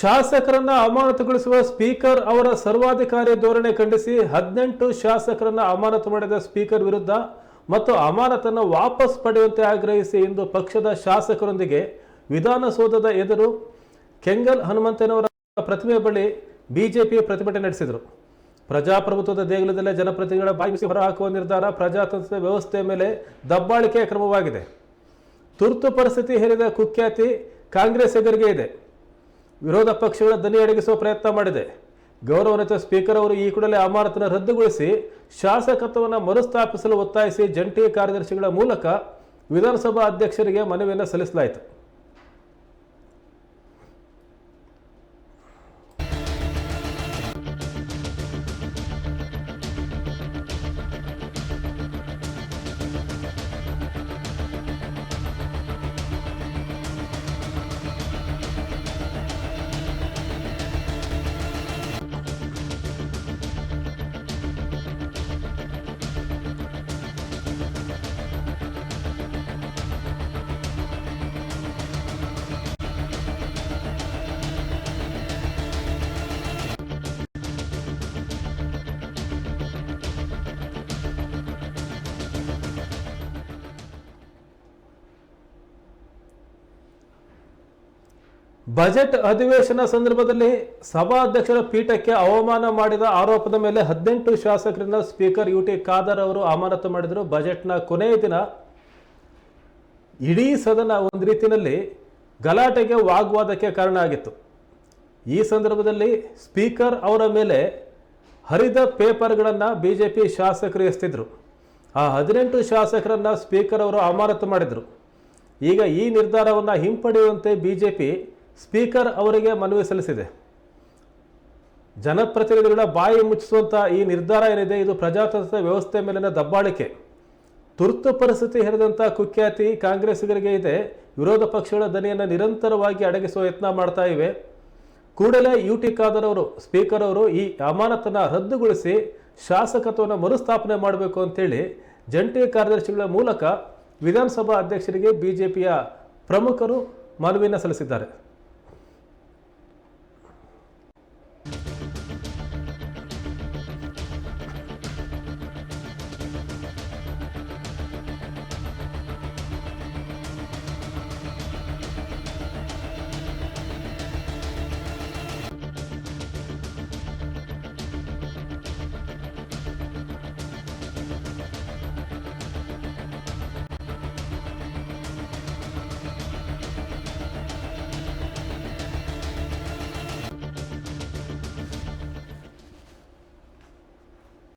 ಶಾಸಕರನ್ನ ಅಮಾನತುಗೊಳಿಸುವ ಸ್ಪೀಕರ್ ಅವರ ಸರ್ವಾಧಿಕಾರಿ ಧೋರಣೆ ಖಂಡಿಸಿ ಹದಿನೆಂಟು ಶಾಸಕರನ್ನ ಅಮಾನತು ಮಾಡಿದ ಸ್ಪೀಕರ್ ವಿರುದ್ಧ ಮತ್ತು ಅಮಾನತನ್ನು ವಾಪಸ್ ಪಡೆಯುವಂತೆ ಆಗ್ರಹಿಸಿ ಇಂದು ಪಕ್ಷದ ಶಾಸಕರೊಂದಿಗೆ ವಿಧಾನಸೌಧದ ಎದುರು ಕೆಂಗಲ್ ಹನುಮಂತನವರ ಪ್ರತಿಮೆ ಬಳಿ ಬಿಜೆಪಿ ಪ್ರತಿಭಟನೆ ನಡೆಸಿದರು. ಪ್ರಜಾಪ್ರಭುತ್ವದ ದೇಗುಲದಲ್ಲೇ ಜನಪ್ರತಿನಿಧಿಗಳ ಬಾಯಿಸಿ ಹೊರಹಾಕುವ ನಿರ್ಧಾರ ಪ್ರಜಾತಂತ್ರ ವ್ಯವಸ್ಥೆಯ ಮೇಲೆ ದಬ್ಬಾಳಿಕೆಯ ಕ್ರಮವಾಗಿದೆ. ತುರ್ತು ಪರಿಸ್ಥಿತಿ ಹೇರಿದ ಕುಖ್ಯಾತಿ ಕಾಂಗ್ರೆಸ್ ಎದುರಿಗೆ ಇದೆ. ವಿರೋಧ ಪಕ್ಷಗಳ ದನಿ ಅಡಗಿಸುವ ಪ್ರಯತ್ನ ಮಾಡಿದೆ. ಗೌರವನಿತ ಸ್ಪೀಕರ್ ಅವರು ಈ ಕೂಡಲೇ ಅಮಾನತನ್ನು ರದ್ದುಗೊಳಿಸಿ ಶಾಸಕತ್ವವನ್ನು ಮರುಸ್ಥಾಪಿಸಲು ಒತ್ತಾಯಿಸಿ ಜಂಟಿ ಕಾರ್ಯದರ್ಶಿಗಳ ಮೂಲಕ ವಿಧಾನಸಭಾ ಅಧ್ಯಕ್ಷರಿಗೆ ಮನವಿಯನ್ನು ಸಲ್ಲಿಸಲಾಯಿತು. ಬಜೆಟ್ ಅಧಿವೇಶನ ಸಂದರ್ಭದಲ್ಲಿ ಸಭಾಧ್ಯಕ್ಷರ ಪೀಠಕ್ಕೆ ಅವಮಾನ ಮಾಡಿದ ಆರೋಪದ ಮೇಲೆ ಹದಿನೆಂಟು ಶಾಸಕರಿಂದ ಸ್ಪೀಕರ್ ಯು ಟಿ ಖಾದರ್ ಅವರು ಅಮಾನತು ಮಾಡಿದರು. ಬಜೆಟ್ನ ಕೊನೆಯ ದಿನ ಇಡೀ ಸದನ ಒಂದು ರೀತಿಯಲ್ಲಿ ಗಲಾಟೆಗೆ ವಾಗ್ವಾದಕ್ಕೆ ಕಾರಣ ಆಗಿತ್ತು. ಈ ಸಂದರ್ಭದಲ್ಲಿ ಸ್ಪೀಕರ್ ಅವರ ಮೇಲೆ ಹರಿದ ಪೇಪರ್ಗಳನ್ನು ಬಿ ಜೆ ಪಿ ಶಾಸಕರು ಎಸ್ತಿದ್ರು. ಆ ಹದಿನೆಂಟು ಶಾಸಕರನ್ನು ಸ್ಪೀಕರ್ ಅವರು ಅಮಾನತು ಮಾಡಿದರು. ಈಗ ಈ ನಿರ್ಧಾರವನ್ನು ಹಿಂಪಡೆಯುವಂತೆ ಬಿ ಜೆ ಪಿ ಸ್ಪೀಕರ್ ಅವರಿಗೆ ಮನವಿ ಸಲ್ಲಿಸಿದೆ. ಜನಪ್ರತಿನಿಧಿಗಳ ಬಾಯಿ ಮುಚ್ಚಿಸುವಂಥ ಈ ನಿರ್ಧಾರ ಏನಿದೆ? ಇದು ಪ್ರಜಾತಂತ್ರ ವ್ಯವಸ್ಥೆ ಮೇಲಿನ ದಬ್ಬಾಳಿಕೆ. ತುರ್ತು ಪರಿಸ್ಥಿತಿ ಹೇರಿದಂಥ ಕುಖ್ಯಾತಿ ಕಾಂಗ್ರೆಸ್ಸಿಗರಿಗೆ ಇದೆ. ವಿರೋಧ ಪಕ್ಷಗಳ ದನಿಯನ್ನು ನಿರಂತರವಾಗಿ ಅಡಗಿಸುವ ಯತ್ನ ಮಾಡ್ತಾ ಇವೆ. ಕೂಡಲೇ ಯು ಟಿ ಖಾದರ್ ಸ್ಪೀಕರ್ ಅವರು ಈ ಅಮಾನತನ್ನು ರದ್ದುಗೊಳಿಸಿ ಶಾಸಕತ್ವವನ್ನು ಮರುಸ್ಥಾಪನೆ ಮಾಡಬೇಕು ಅಂತೇಳಿ ಜಂಟಿ ಕಾರ್ಯದರ್ಶಿಗಳ ಮೂಲಕ ವಿಧಾನಸಭಾ ಅಧ್ಯಕ್ಷರಿಗೆ ಬಿಜೆಪಿಯ ಪ್ರಮುಖರು ಮನವಿಯನ್ನು ಸಲ್ಲಿಸಿದ್ದಾರೆ.